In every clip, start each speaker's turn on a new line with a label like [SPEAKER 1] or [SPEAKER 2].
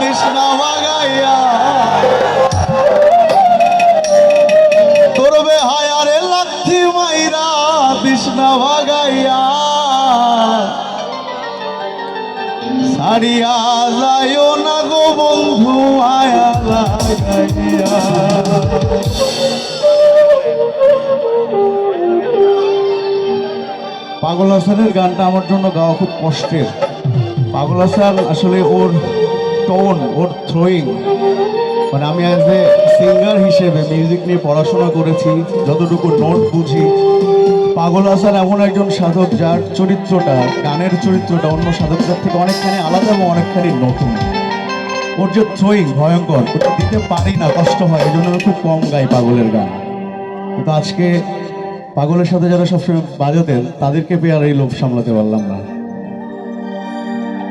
[SPEAKER 1] তৃষ্ণা ভাগাইয়া। করবে হায়ারে লাথি মাইরা তৃষ্ণা ভাগাইয়া। সারিয়া যাইও না গো বন্ধু, আয়া লাগাইয়া। পাগল হাসানের গানটা আমার জন্য গাওয়া খুব কষ্টের। পাগল হাসান আসলে ওর টোন ওর থ্রোয়িং মানে আমি অ্যাজ এ সিঙ্গার হিসেবে মিউজিক নিয়ে পড়াশোনা করেছি, যতটুকু নোট বুঝি। পাগল আসার এমন একজন সাধক যার চরিত্রটা, গানের চরিত্রটা অন্য সাধকদের থেকে অনেকখানি আলাদা এবং অনেকখানি নতুন। ওর যে থ্রোয়িং ভয়ঙ্কর, ওটা দিতে পারি না, কষ্ট হয় এই জন্য খুব কম গাই পাগলের গান। কিন্তু আজকে পাগলের সাথে যারা সবসময় বাজাতেন, তাদেরকে পেয়ে আর এই লোভ সামলাতে পারলাম না।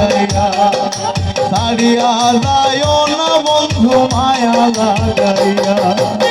[SPEAKER 1] লাগাইয়া সারিয়া যায় না বন্ধু মায়া লাগাইয়া।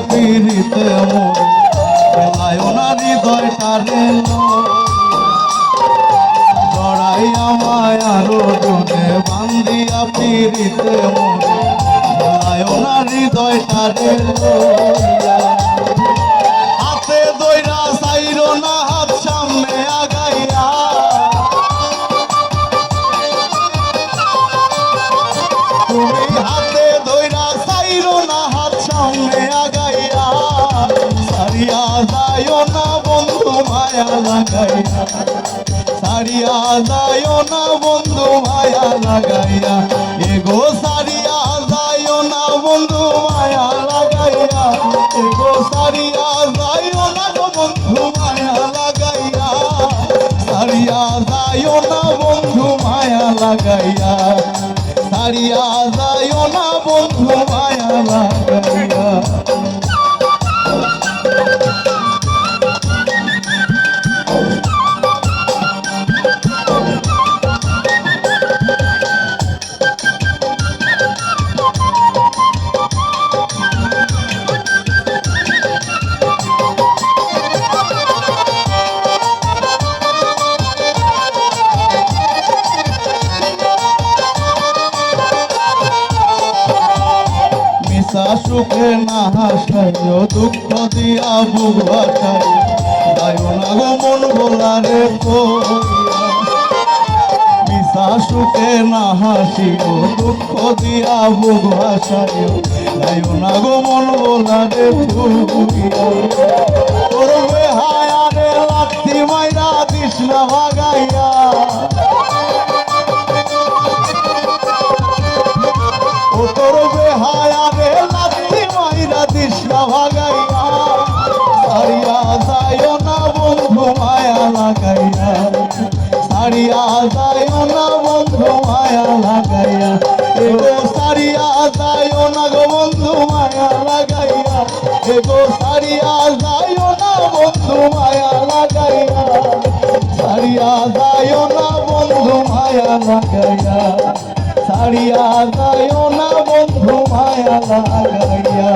[SPEAKER 1] পিড়িতে মরে বেলায় ওনার হৃদয় টানে তোরাইয়া মায়ার দূরে বান্ধিয়া পিড়িতে মরে বেলায় ওনার হৃদয় টানে সারিয়া যাইও না বন্ধু মায়া লাগাইয়া। সারিয়া যাইও না বন্ধু মায়া লাগাইয়া। এগো সারিয়া যাইও না বন্ধু মায়া লাগাইয়া। এগো সারিয়া যাইও না বন্ধু মায়া লাগাইয়া। সারিয়া যাইও না বন্ধু মায়া লাগাইয়া। সারিয়া যায় না বন্ধু মায়া লাগাইয়া। সুখে না হাসাই দুঃখ দিয়া বুক ভাসাই গায়ো না গো মন রে মিশা সুখে না হাসিও দুঃখ দিয়া বুক ভাসাই গায়ো না গো মন ভোলারে করবে তোর লাথি সারিয়া যায় না বন্ধু মায়া লাগাইয়া। এগো সারিয়া যায় না গো বন্ধু মায়া লাগাইয়া। এগো সারিয়া যায় না বন্ধু মায়া লাগাইয়া। সারিয়া যায় না বন্ধু মায়া লাগাইয়া। সারিয়া যায় না বন্ধু মায়া লাগাইয়া।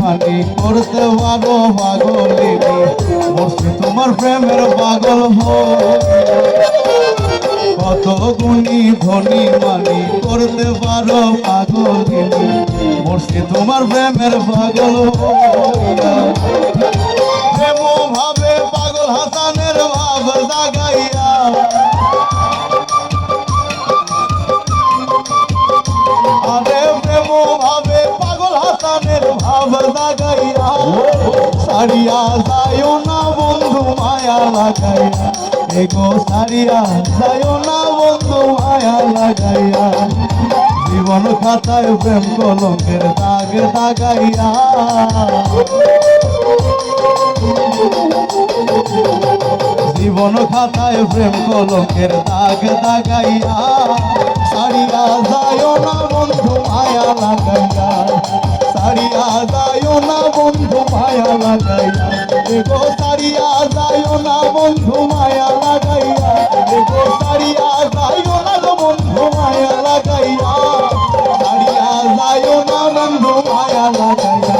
[SPEAKER 1] মানি করতে পারো পাগলিনী বসে তোমার প্রেমের পাগল কত গুণি ধনি মানি করতে পারো পাগলিনী বসে তোমার প্রেমের পাগল সারিয়া যায় না বন্ধু, মায়া লাগাইয়া। এগো সারিয়া যায় না বন্ধু, মায়া লাগাইয়া। জীবন খাতায় প্রেম কলঙ্কের দাগ দাগাইয়া জীবন খাতায় প্রেম কলঙ্কের দাগ দাগাইয়া সারিয়া যায় না বন্ধু, মায়া লাগাইয়া। সারিয়া যায় না বন্ধু, মায়া লাগাইয়া। এগো সারিয়া যায় না বন্ধু, মায়া লাগাইয়া। এগো সারিয়া যায় না বন্ধু, মায়া লাগাইয়া। সারিয়া যায় না বন্ধু, মায়া লাগাইয়া।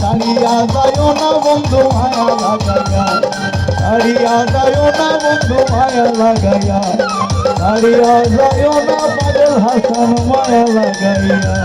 [SPEAKER 1] সারিয়া যায় না বন্ধু, মায়া লাগাইয়া। সারিয়া যায় না বন্ধু, মায়া লাগাইয়া। সারিয়া যায় না পাগল হাসান, মায়া লাগাইয়া।